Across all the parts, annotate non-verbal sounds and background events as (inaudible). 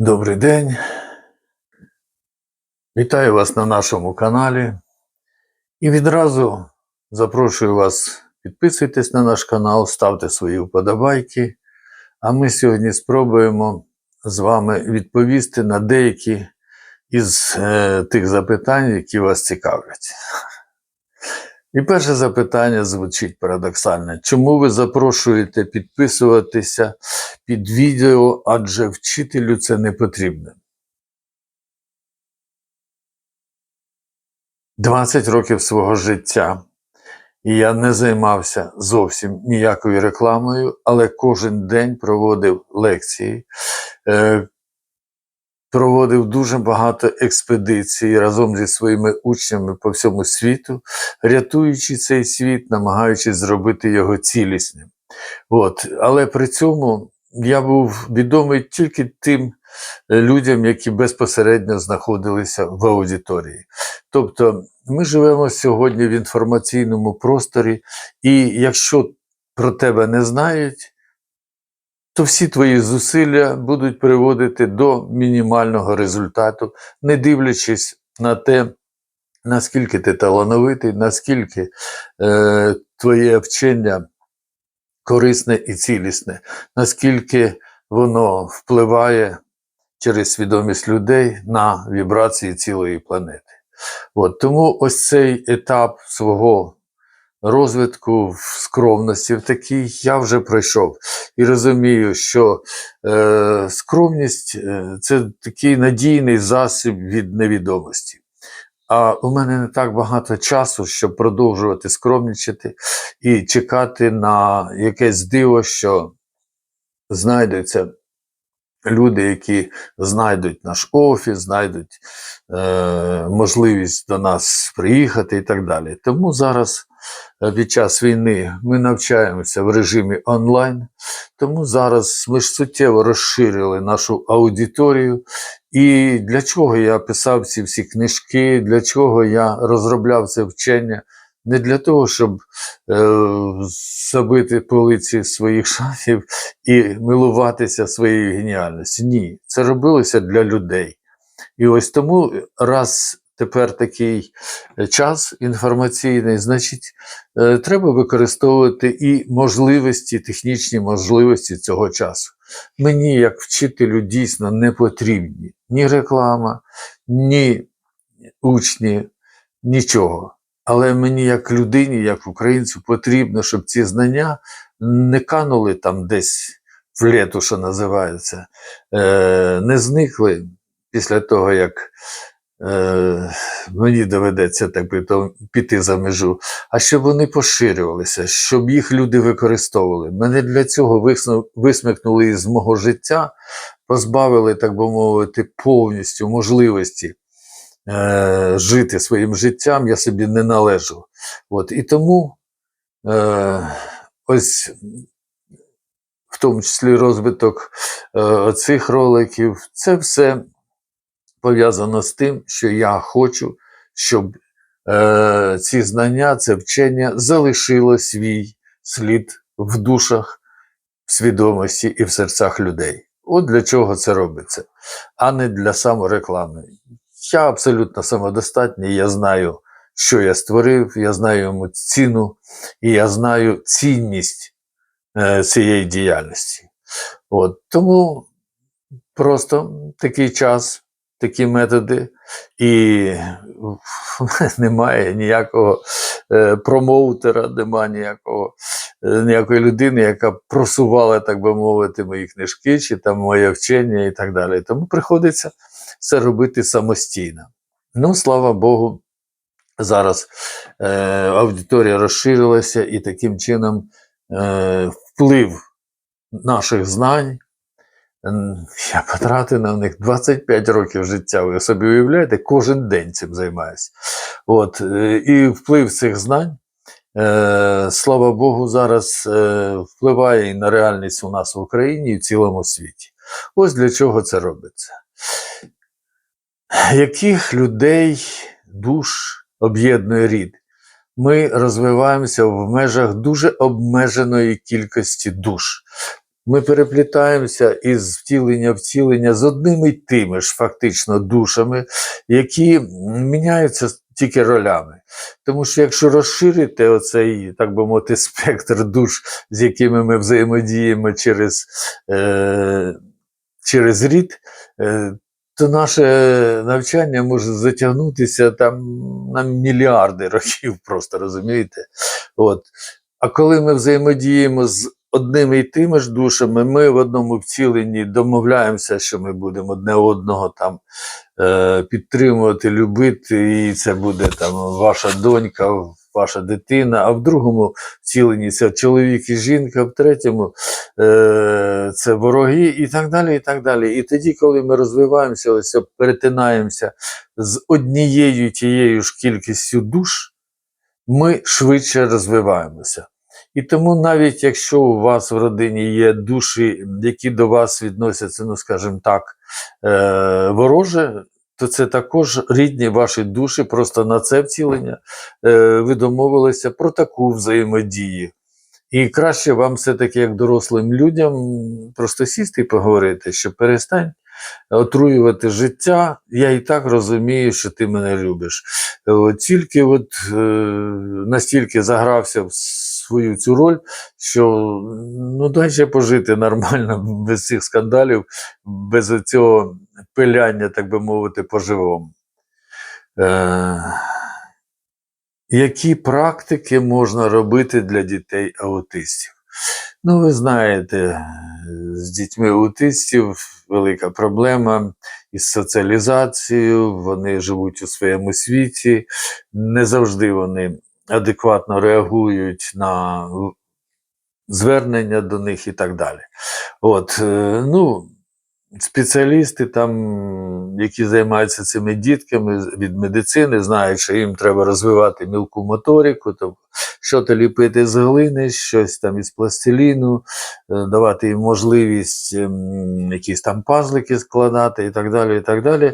Добрий день. Вітаю вас на нашому каналі. І відразу запрошую вас підписуйтесь на наш канал, ставте свої вподобайки. А ми сьогодні спробуємо з вами відповісти на деякі із е, тих запитань, які вас цікавлять. І перше запитання звучить парадоксально. Чому ви запрошуєте підписуватися під відео, адже вчителю це не потрібно? 20 років свого життя. І я не займався зовсім ніякою рекламою, але кожен день проводив лекції, е, проводив дуже багато експедицій разом зі своїми учнями по всьому світу, рятуючи цей світ, намагаючись зробити його цілісним. От. Але при цьому я був відомий тільки тим е, людям, які безпосередньо знаходилися в аудиторії. Тобто ми живемо сьогодні в інформаційному просторі, і якщо про тебе не знають, то всі твої зусилля будуть приводити до мінімального результату, не дивлячись на те, наскільки ти талановитий, наскільки е, твоє вчення корисне і цілісне, наскільки воно впливає через свідомість людей на вібрації цілої планети. От, тому ось цей етап свого розвитку в скромності, в такий я вже пройшов. І розумію, що е, скромність е, це такий надійний засіб від невідомості. А у мене не так багато часу, щоб продовжувати скромнічати і чекати на якесь диво, що знайдуться люди, які знайдуть наш офіс, знайдуть е, можливість до нас приїхати і так далі. Тому зараз під час війни ми навчаємося в режимі онлайн, тому зараз ми ж суттєво розширили нашу аудиторію. І для чого я писав ці всі книжки, для чого я розробляв це вчення? Не для того, щоб е, забити полиці своїх шафів і милуватися своєю геніальністю. Ні, це робилося для людей. І ось тому, раз тепер такий час інформаційний, значить, е, треба використовувати і можливості, технічні можливості цього часу. Мені, як вчителю, дійсно не потрібні ні реклама, ні учні, нічого. Але мені, як людині, як українцю, потрібно, щоб ці знання не канули там десь в лету, що називається, е, не зникли після того, як е, мені доведеться так піти за межу, а щоб вони поширювалися, щоб їх люди використовували. Мене для цього висмикнули із мого життя, позбавили, так би мовити, повністю можливості е, жити своїм життям, я собі не належу. От, і тому е, ось в тому числі розвиток е, цих роликів, це все пов'язано з тим, що я хочу, щоб е, ці знання, це вчення залишило свій слід в душах, в свідомості і в серцях людей. От для чого це робиться, а не для самореклами. Я абсолютно самодостатній, я знаю, що я створив, я знаю йому ціну, і я знаю цінність е, цієї діяльності. От, тому просто такий час, такі методи, і (laughs) немає ніякого е, промоутера, немає ніякого, е, ніякої людини, яка просувала, так би мовити, мої книжки чи там моє вчення і так далі. Тому приходиться це робити самостійно. Ну, слава Богу, зараз е, аудиторія розширилася і таким чином е, вплив наших знань. Я потратив на них 25 років життя. Ви собі уявляєте, кожен день цим займаюся. От, е, і вплив цих знань, е, слава Богу, зараз е, впливає і на реальність у нас в Україні і в цілому світі. Ось для чого це робиться. Яких людей душ об'єднує рід? Ми розвиваємося в межах дуже обмеженої кількості душ. Ми переплітаємося із втілення втілення з одними й тими ж фактично душами, які міняються тільки ролями. Тому що якщо розширити оцей, так би мовити, спектр душ, з якими ми взаємодіємо через, е, через рід, е, то наше навчання може затягнутися там на мільярди років, просто розумієте? От. А коли ми взаємодіємо з одними і тими ж душами, ми в одному втіленні домовляємося, що ми будемо одне одного там е, підтримувати, любити, і це буде там ваша донька, ваша дитина, а в другому втіленні це чоловік і жінка, в третьому е, це вороги, і так далі. І так далі. І тоді, коли ми розвиваємося, ось перетинаємося з однією тією ж кількістю душ, ми швидше розвиваємося. І тому, навіть якщо у вас в родині є душі, які до вас відносяться, ну скажімо так, е, вороже, то це також рідні ваші душі, просто на це втілення е, ви домовилися про таку взаємодію. І краще вам все-таки, як дорослим людям, просто сісти і поговорити, що перестань отруювати життя. Я і так розумію, що ти мене любиш. От, тільки от е, настільки загрався в свою цю роль, що ну дай ще пожити нормально, без цих скандалів, без цього пиляння, так би мовити, по-живому. Е, які практики можна робити для дітей аутистів? Ну, ви знаєте, з дітьми аутистів велика проблема із соціалізацією, вони живуть у своєму світі, не завжди вони адекватно реагують на звернення до них і так далі. От, е, ну, спеціалісти, там, які займаються цими дітками від медицини, знають, що їм треба розвивати мілку моторику, тобто що-то ліпити з глини, щось там із пластиліну, е, давати їм можливість ем, якісь там пазлики складати і так далі, і так далі,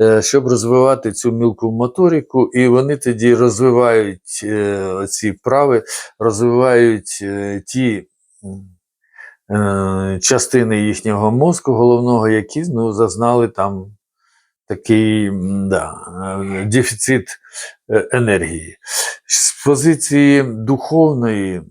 е, щоб розвивати цю мілку моторику, і вони тоді розвивають е, ці вправи, розвивають ті. Е, частини їхнього мозку головного, які ну, зазнали там такий да, е, дефіцит е, енергії. З позиції духовної.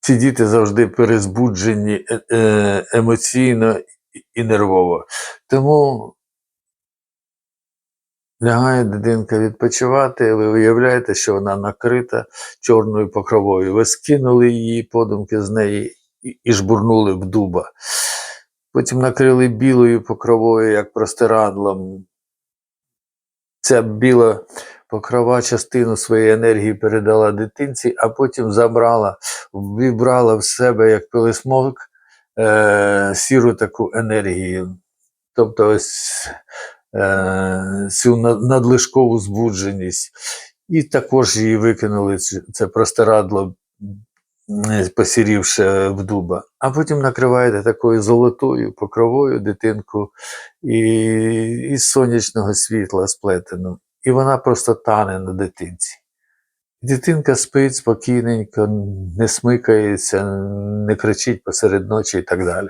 Ці діти завжди перезбуджені емоційно і нервово. Тому Лягає дитинка відпочивати, ви виявляєте, що вона накрита чорною покровою. Ви скинули її подумки з неї і жбурнули в дуба. Потім накрили білою покровою, як простирадлом. Ця біла покрова частину своєї енергії передала дитинці, а потім забрала, вібрала в себе як пилисмок е- сіру таку енергію. Тобто ось цю надлишкову збудженість, і також її викинули це простирадло, посірівши в дуба. А потім накриваєте такою золотою покровою дитинку і, із сонячного світла сплетену. І вона просто тане на дитинці. Дитинка спить спокійненько, не смикається, не кричить посеред ночі і так далі.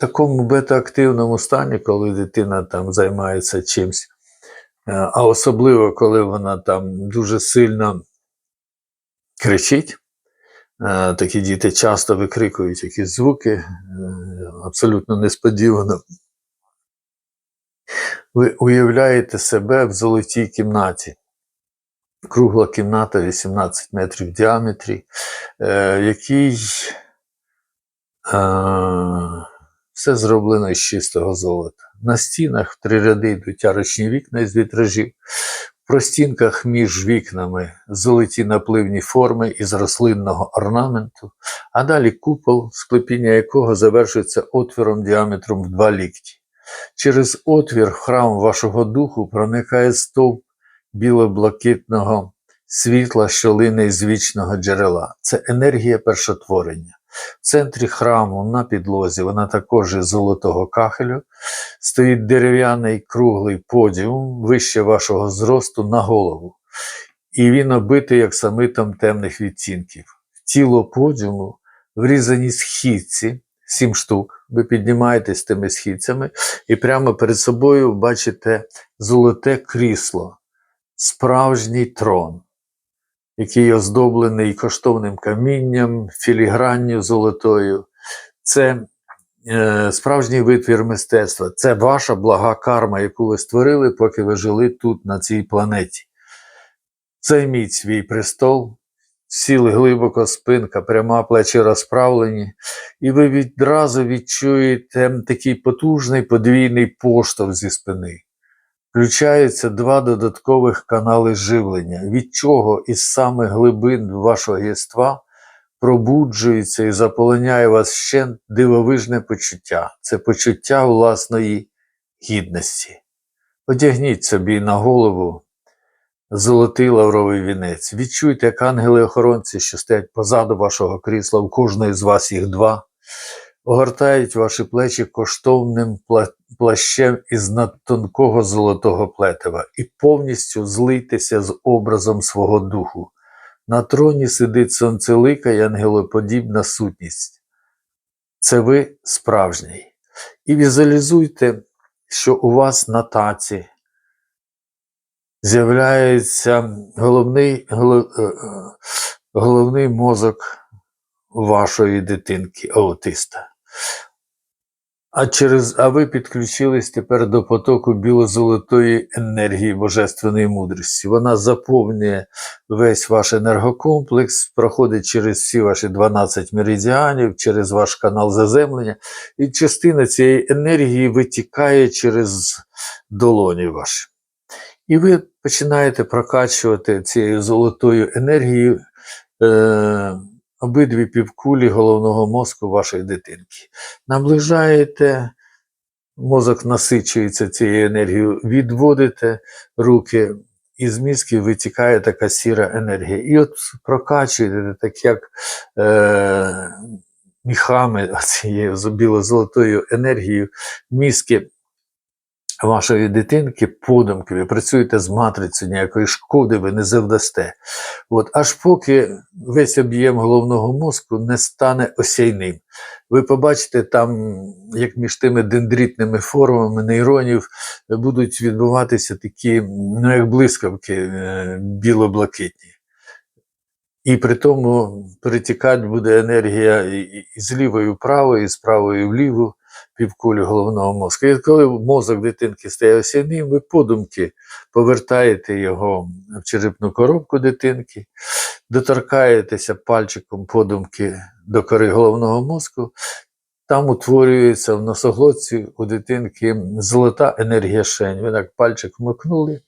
Е, такому бета-активному стані, коли дитина там займається чимось, е, а особливо, коли вона там дуже сильно кричить, е, такі діти часто викрикують якісь звуки, е, абсолютно несподівано. Ви уявляєте себе в золотій кімнаті. Кругла кімната 18 метрів в діаметрі, в якій все зроблено із чистого золота. На стінах в три ряди йдуть арочні вікна із вітражів, в простінках між вікнами золоті напливні форми із рослинного орнаменту, а далі купол, склепіння якого завершується отвіром діаметром в два лікті. Через отвір в храм вашого духу проникає стовп біло-блакитного світла, що лине із вічного джерела. Це енергія першотворення. В центрі храму на підлозі, вона також із золотого кахелю, стоїть дерев'яний круглий подіум вище вашого зросту на голову. і він оббитий як самитом темних відтінків. Тіло подіуму врізані східці, сім штук. Ви піднімаєтесь тими східцями, і прямо перед собою бачите золоте крісло, справжній трон, який оздоблений коштовним камінням, філігранню золотою. Це е, справжній витвір мистецтва. Це ваша блага карма, яку ви створили, поки ви жили тут, на цій планеті. Займіть свій престол, сіли глибоко спинка, пряма плечі розправлені, і ви відразу відчуєте такий потужний подвійний поштовх зі спини. Включаються два додаткових канали живлення, від чого із самих глибин вашого єства пробуджується і заполоняє вас ще дивовижне почуття. Це почуття власної гідності. Одягніть собі на голову золотий лавровий вінець. Відчуйте, як ангели-охоронці, що стоять позаду вашого крісла, у кожної з вас їх два, огортають ваші плечі коштовним плащем із надтонкого золотого плетива і повністю злийтеся з образом свого духу. На троні сидить сонцелика й ангелоподібна сутність. Це ви справжній. І візуалізуйте, що у вас на таці з'являється головний, голо- е, е, головний мозок вашої дитинки, аутиста. А, через, а ви підключились тепер до потоку біло-золотої енергії божественної мудрості. Вона заповнює весь ваш енергокомплекс, проходить через всі ваші 12 меридіанів, через ваш канал заземлення, і частина цієї енергії витікає через долоні ваші. І ви починаєте прокачувати цією золотою енергією е, обидві півкулі головного мозку вашої дитинки. Наближаєте, мозок насичується цією енергією, відводите руки, і з мізків витікає така сіра енергія. І от прокачуєте, так як е, міхами (laughs) цією біло-золотою енергією, мізки вашої дитинки подумки, ви працюєте з матрицею, ніякої шкоди ви не завдасте. От, аж поки весь об'єм головного мозку не стане осяйним. Ви побачите там, як між тими дендритними формами нейронів будуть відбуватися такі, ну як блискавки е, біло-блакитні. І при тому перетікати буде енергія і- з лівої вправо, і з правої вліву півкулі головного мозку. І коли мозок дитинки стає осяйним, ви подумки повертаєте його в черепну коробку дитинки, доторкаєтеся пальчиком подумки до кори головного мозку. Там утворюється в носоглотці у дитинки золота енергія шень. Ви так пальчик вмикнули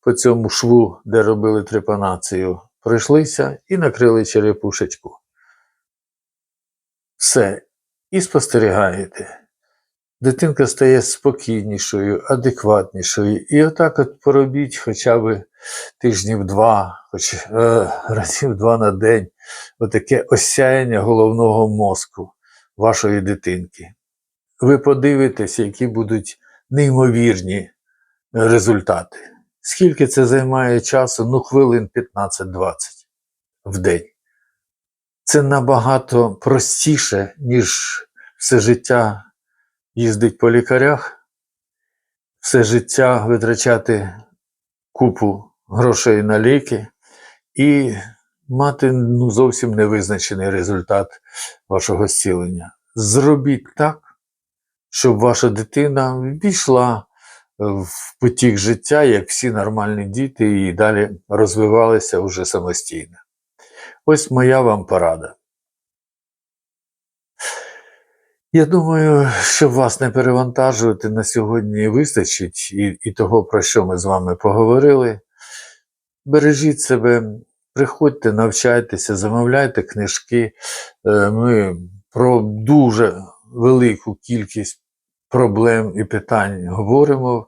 по цьому шву, де робили трепанацію, пройшлися і накрили черепушечку. Все. І спостерігаєте. Дитинка стає спокійнішою, адекватнішою. І отак от поробіть хоча б тижнів два, хоч е, разів два на день, отаке осяяння головного мозку вашої дитинки. Ви подивитесь, які будуть неймовірні результати. Скільки це займає часу? Ну, хвилин 15-20 в день. Це набагато простіше, ніж все життя їздить по лікарях, все життя витрачати купу грошей на ліки і мати ну, зовсім невизначений результат вашого зцілення. Зробіть так, щоб ваша дитина ввійшла в потік життя, як всі нормальні діти, і далі розвивалися вже самостійно. Ось моя вам порада. Я думаю, щоб вас не перевантажувати на сьогодні вистачить і, і того, про що ми з вами поговорили. Бережіть себе, приходьте, навчайтеся, замовляйте книжки. Е, Ми про дуже велику кількість проблем і питань говоримо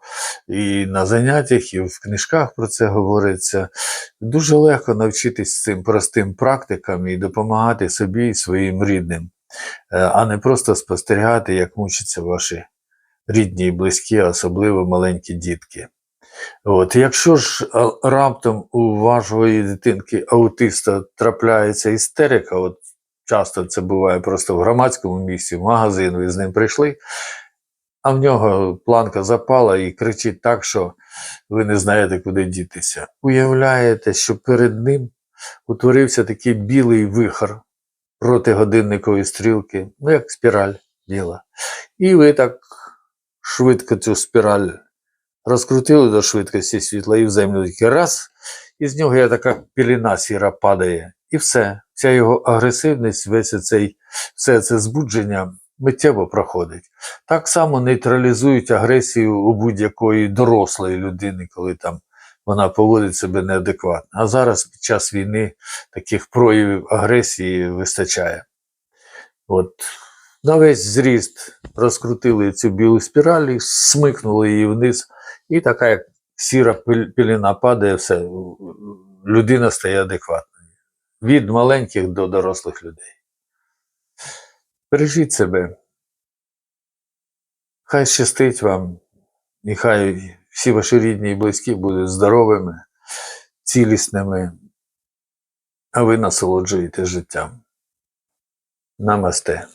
і на заняттях, і в книжках про це говориться. Дуже легко навчитись цим простим практикам і допомагати собі і своїм рідним, а не просто спостерігати, як мучаться ваші рідні і близькі, особливо маленькі дітки. От, якщо ж раптом у вашої дитинки аутиста трапляється істерика, от часто це буває просто в громадському місці, в магазин, ви з ним прийшли, а в нього планка запала і кричить так, що ви не знаєте, куди дітися. Уявляєте, що перед ним утворився такий білий вихор проти годинникової стрілки, ну як спіраль біла. І ви так швидко цю спіраль розкрутили до швидкості світла і в землю тільки раз, і з нього є така піліна сіра падає. І все. Вся його агресивність, весь цей, все це збудження миттєво проходить. Так само нейтралізують агресію у будь-якої дорослої людини, коли там вона поводить себе неадекватно. А зараз під час війни таких проявів агресії вистачає. От на весь зріст розкрутили цю білу спіраль, смикнули її вниз, і така як сіра піліна падає, все, людина стає адекватною. Від маленьких до дорослих людей. Бережіть себе. Хай щастить вам, і хай всі ваші рідні і близькі будуть здоровими, цілісними, а ви насолоджуєте життям. Намасте.